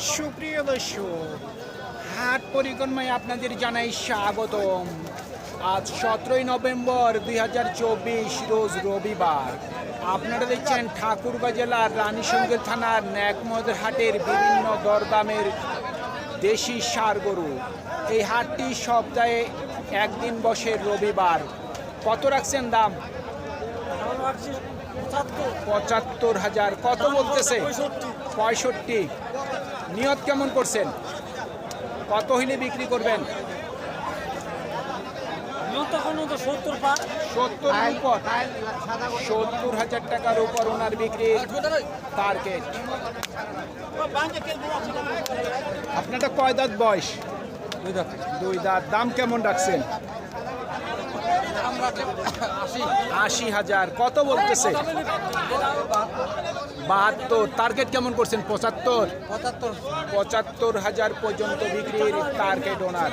সুপ্রিয় দর্শক, হাট পরিক্রমায় আপনাদের জানাই স্বাগতম। আজ সতেরোই নভেম্বর দুই হাজার চব্বিশ, রোজ রবিবার। আপনারা দেখছেন ঠাকুরগাঁ জেলার রানীশঙ্গের থানার ন্যাকমদের হাটের বিভিন্ন দরদামের দেশি সার গরু। এই হাটটি সপ্তাহে একদিন বসে রবিবার। কত রাখছেন দাম? পঁচাত্তর হাজার। কত বলতেছে? পঁয়ষট্টি। নিয়ত কেমন করছেন? কত হইলে বিক্রি করবেন? সত্তর হাজার টাকার উপর ওনার বিক্রির টার্গেট আপনারটা কয় দাঁত বয়স? দুই দাঁত। দাম কেমন রাখছেন? আশি। হাজার। কত বলতেছে? বাহাত্তর। টার্গেট কেমন করছেন? পঁচাত্তর? পঁচাত্তর। পঁচাত্তর হাজার পর্যন্ত বিক্রির টার্গেট ওনার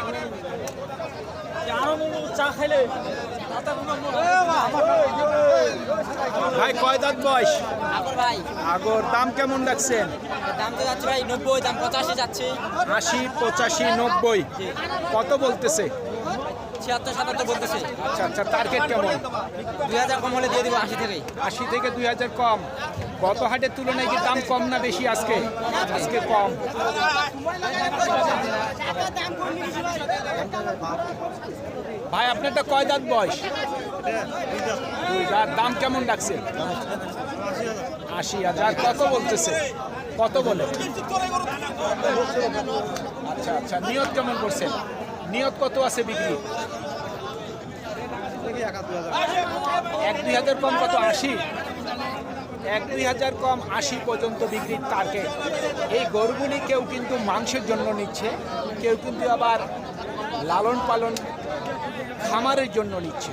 ভাই কয় দাঁত বয়স? আগর ভাই। আগর দাম কেমন রাখছেন? দাম তো যাচ্ছে ভাই নব্বই দাম পঁচাশি যাচ্ছে। আশি পঁচাশি নব্বই। কত বলতেছে? ছিয়াত্তর সাতাত্তর বলতেছে। আচ্ছা আচ্ছা টার্গেট কেমন? দুই হাজার কম হলে দিয়ে দিব আশি থেকে। আশি থেকে দুই হাজার কম। গত হাটের তুলনায় কি দাম কম না বেশি আজকে? আজকে কম। ভাই আপনারটা কয় দাঁত বয়স? দাম কেমন রাখছে আশি হাজার। কত বলতেছে? কত বলে? আচ্ছা আচ্ছা নিয়ত কেমন করছেন? নিয়ত কত আছে বিক্রি? এক দুই হাজার কম কত? আশি? এক দুই হাজার কম আশি পর্যন্ত বিক্রির টার্গেট এই গরুগুলি কেউ কিন্তু মাংসের জন্য নিচ্ছে, কেউ কিন্তু আবার লালন পালন খামারের জন্য নিচ্ছে।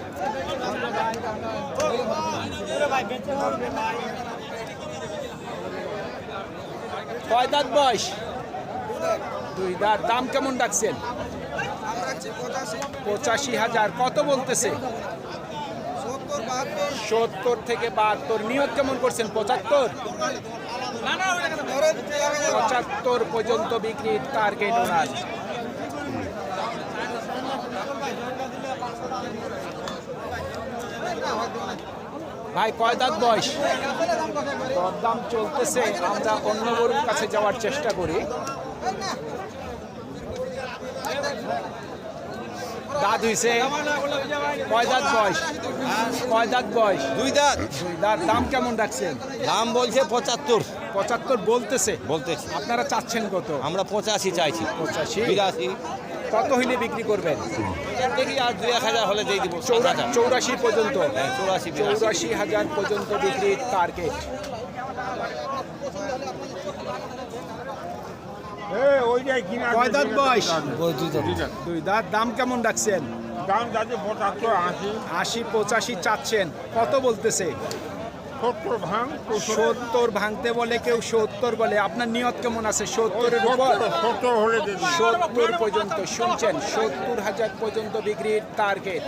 কয় দাঁত বয়স? দুই দাঁত। দাম কেমন রাখছেন পঁচাশি হাজার। কত বলতেছে? সত্তর থেকে বাহাত্তর। নিয়ত কেমন করছেন? পঁচাত্তর? পঁচাত্তর পর্যন্ত বিক্রির টার্গেট ওনার। ভাই, কয় দাঁত বয়স? দরদাম চলতেছে। আমরা অন্য গরুর কাছে যাওয়ার চেষ্টা করি। দাঁত হইছে কয় দাঁত বয়স? কয় দাঁত বয়স? দুই দাঁত। দুই দাঁত। দাম কেমন রাখছেন? দাম বলছে পঁচাত্তর। পঁচাত্তর বলতেছে। বলতেছি। আপনারা চাচ্ছেন কত? আমরা পঁচাশি চাইছি। পঁচাশি? বিরাশি। কত হইলে বিক্রি করবেন? দেখি আর দুই এক হাজার হলে দিয়ে দিব। চৌরাশি পর্যন্ত। হ্যাঁ, চৌরাশি চৌরাশি হাজার পর্যন্ত বিক্রির টার্গেট কয় দাঁত বয়স? দুই দাঁত। দাম কেমন রাখছেন? দাম যাচ্ছে পঁচাত্তর আশি। আশি পঁচাশি চাচ্ছেন। কত বলতেছে? সত্তর ভাঙতে বলে কেউ সত্তর বলে। আপনার নিয়ত কেমন আছে? সত্তরের উপর? সত্তর পর্যন্ত শুনছেন? সত্তর হাজার পর্যন্ত বিক্রির টার্গেট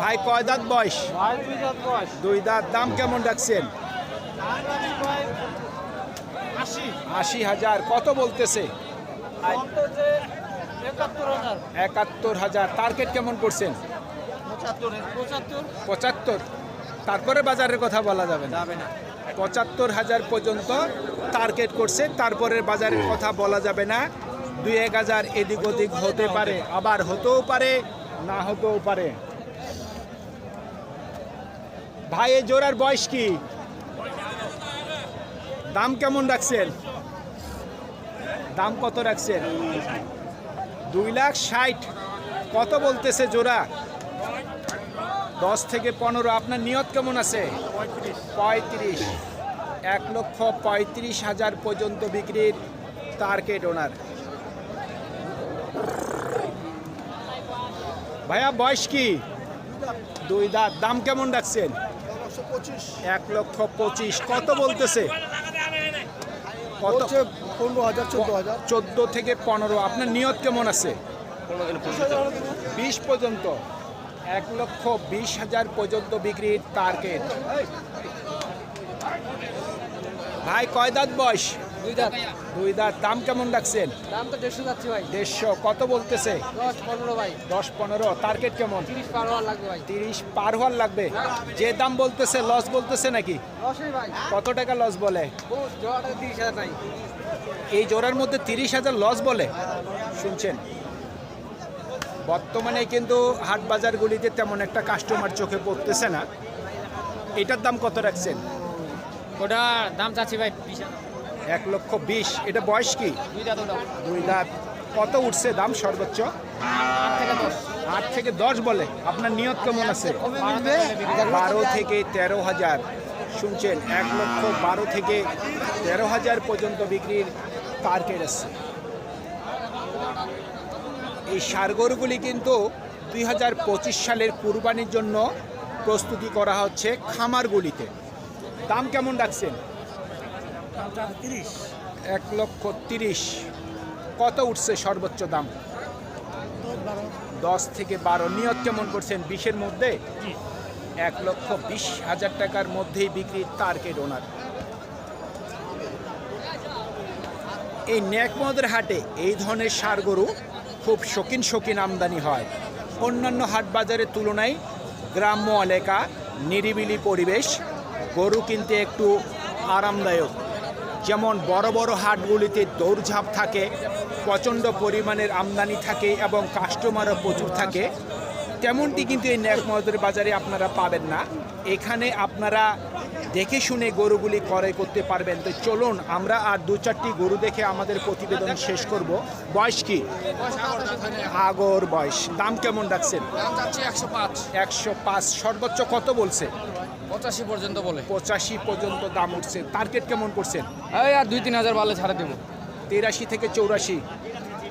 ভাই কয় দাঁত বয়স। দুই দাঁত। দাম কেমন রাখছেন? আশি হাজার। কত বলতেছে? একাত্তর হাজার। টার্গেট কেমন করছেন? পঁচাত্তর। তারপরে বাজারের কথা বলা যাবে না। পঁচাত্তর হাজার পর্যন্ত টার্গেট করছে। তারপরে বাজারের কথা বলা যাবে না। দুই এক হাজার এদিক ওদিক হতে পারে। আবার হতেও পারে না হতেও পারে। ভাই এই জোড়ার বয়স কি? দাম কেমন রাখছেন? দাম কত রাখছেন? দুই লাখ ষাট। কত বলতেছে জোড়া? দশ থেকে পনেরো। আপনার নিয়ত কেমন আছে? পঁয়ত্রিশ। এক লক্ষ পঁয়ত্রিশ হাজার পর্যন্ত বিক্রির টার্গেট ওনার ভাইয়া, বয়স কি? দুই দাঁত। দাম কেমন রাখছেন? এক লক্ষ পঁচিশ। কত বলতেছে? কত? পনেরো হাজার চোদ্দ হাজার। চোদ্দ থেকে পনেরো। আপনার নিয়ত কেমন আছে? বিশ পর্যন্ত। এক লক্ষ বিশ হাজার পর্যন্ত বিক্রির টার্গেট ভাই কয়দাত বয়স? দুই দাঁত। দুই দাঁত। দাম কেমন রাখছেন? দাম তো দেড়শো যাচ্ছে ভাই। দেড়শো। কত বলতেছে? দশ পনেরো ভাই। দশ পনেরো। টার্গেট কেমন? তিরিশ পার হওয়ার লাগবে ভাই। তিরিশ পার হওয়ার লাগবে। যে দাম বলতেছে লস বলতেছে নাকি? ভাই। কত টাকা লস বলে? তিরিশ হাজার নাই এই জোড়ার মধ্যে তিরিশ হাজার লস বলে? শুনছেন? বর্তমানে কিন্তু হাট বাজারগুলিতে তেমন একটা কাস্টমার চোখে পড়তেছে না। এটার দাম কত রাখছেন? ওটা দাম চাচ্ছি ভাই এক লক্ষ বিশ। এটা বয়স কি? দুই দাঁত কত উঠছে দাম সর্বোচ্চ? আট থেকে দশ আট থেকে দশ বলে। আপনার নিয়ত কেমন আছে? বারো থেকে তেরো হাজার। শুনছেন, এক লক্ষ বারো থেকে তেরো হাজার পর্যন্ত বিক্রির টার্গেট আছে। এই সারগরগুলি কিন্তু দুই হাজার পঁচিশ সালের কুরবানির জন্য প্রস্তুতি করা হচ্ছে খামারগুলিতে। দাম কেমন রাখছেন? এক লক্ষ তিরিশ। কত উঠছে সর্বোচ্চ দাম? দশ থেকে বারো। নিয়ত কেমন করছেন বিশের মধ্যে? এক লক্ষ বিশ হাজার টাকার মধ্যেই বিক্রির টার্গেট ওনার এই ন্যাকমদের হাটে এই ধরনের সার গরু খুব শৌখিন শৌখিন আমদানি হয়। অন্যান্য হাট বাজারের তুলনায় গ্রাম্য এলাকা নিরিবিলি পরিবেশ। গরু কিনতে একটু আরামদায়ক। যেমন বড় বড় হাটগুলিতে দৌড়ঝাঁপ থাকে প্রচণ্ড পরিমাণের আমদানি থাকে এবং কাস্টমারও প্রচুর থাকে। তেমনটি কিন্তু এই ন্যাকমদের বাজারে আপনারা পাবেন না। এখানে আপনারা দেখে শুনে গরুগুলি ক্রয় করতে পারবেন। তো চলুন আমরা আর দু চারটি গরু দেখে আমাদের প্রতিবেদন শেষ করব। বয়স কি? আগর বয়স। দাম কেমন রাখছেন? একশো পাঁচ। সর্বোচ্চ কত বলছে? পঁচাশি পর্যন্ত বলে। পঁচাশি পর্যন্ত দাম উঠছে। টার্গেট কেমন করছেন? এই আর দুই তিন হাজার বালে ছাড়ে দেবো। তিরাশি থেকে চৌরাশি।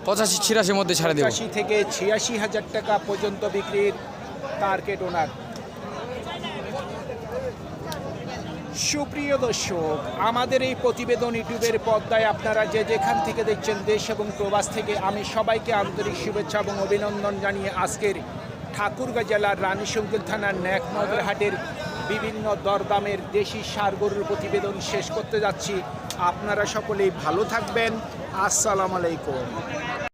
পঁচাশি ছিয়াশির মধ্যে ছাড়ে দেবো। পঁচাশি থেকে ছিয়াশি হাজার টাকা পর্যন্ত বিক্রির টার্গেট ওনার সুপ্রিয় দর্শক আমাদের এই প্রতিবেদন ইউটিউবের পর্দায় আপনারা যে যেখান থেকে দেখছেন দেশ এবং প্রবাস থেকে আমি সবাইকে আন্তরিক শুভেচ্ছা এবং অভিনন্দন জানিয়ে আজকের ঠাকুরগাঁ জেলার রানীশঙ্কর থানার ন্যাকমদের হাটের বিভিন্ন দরদামের দেশি সার গরুর প্রতিবেদন শেষ করতে যাচ্ছি। আপনারা সকলেই ভালো থাকবেন। আসসালামু আলাইকুম।